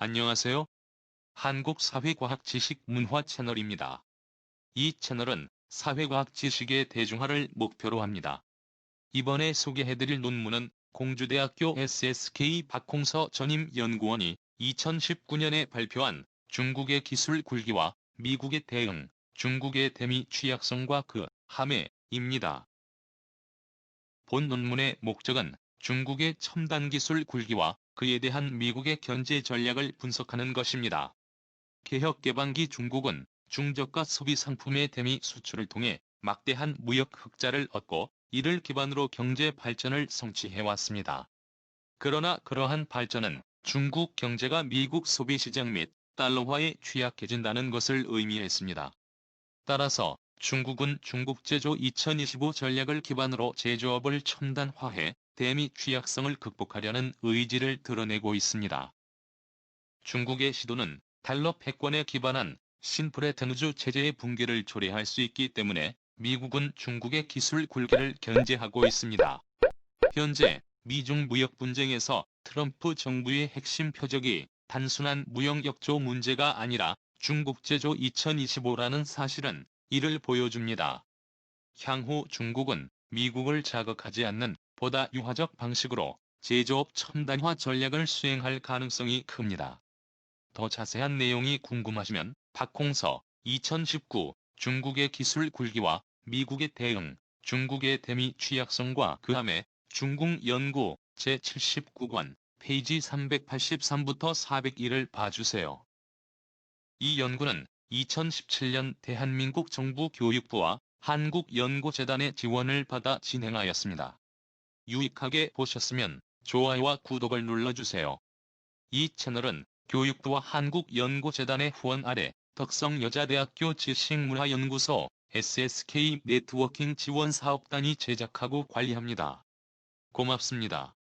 안녕하세요. 한국사회과학 지식 문화 채널입니다. 이 채널은 사회과학 지식의 대중화를 목표로 합니다. 이번에 소개해드릴 논문은 공주대학교 SSK 박홍서 전임 연구원이 2019년에 발표한 중국의 기술 굴기와 미국의 대응, 중국의 대미 취약성과 그 함해입니다. 본 논문의 목적은 중국의 첨단 기술 굴기와 그에 대한 미국의 견제 전략을 분석하는 것입니다. 개혁 개방기 중국은 중저가 소비 상품의 대미 수출을 통해 막대한 무역 흑자를 얻고 이를 기반으로 경제 발전을 성취해왔습니다. 그러나 그러한 발전은 중국 경제가 미국 소비 시장 및 달러화에 취약해진다는 것을 의미했습니다. 따라서 중국은 중국 제조 2025 전략을 기반으로 제조업을 첨단화해 대미 취약성을 극복하려는 의지를 드러내고 있습니다. 중국의 시도는 달러 패권에 기반한 신프레트누즈 체제의 붕괴를 초래할 수 있기 때문에 미국은 중국의 기술 굴기를 견제하고 있습니다. 현재 미중 무역 분쟁에서 트럼프 정부의 핵심 표적이 단순한 무역 역조 문제가 아니라 중국 제조 2025라는 사실은 이를 보여줍니다. 향후 중국은 미국을 자극하지 않는 보다 유화적 방식으로 제조업 첨단화 전략을 수행할 가능성이 큽니다. 더 자세한 내용이 궁금하시면 박홍서 2019 중국의 기술 굴기와 미국의 대응, 중국의 대미 취약성과 그함의 중국 연구 제79권 페이지 383부터 401을 봐주세요. 이 연구는 2017년 대한민국 정부 교육부와 한국연구재단의 지원을 받아 진행하였습니다. 유익하게 보셨으면 좋아요와 구독을 눌러주세요. 이 채널은 교육부와 한국연구재단의 후원 아래 덕성여자대학교 지식문화연구소 SSK 네트워킹 지원사업단이 제작하고 관리합니다. 고맙습니다.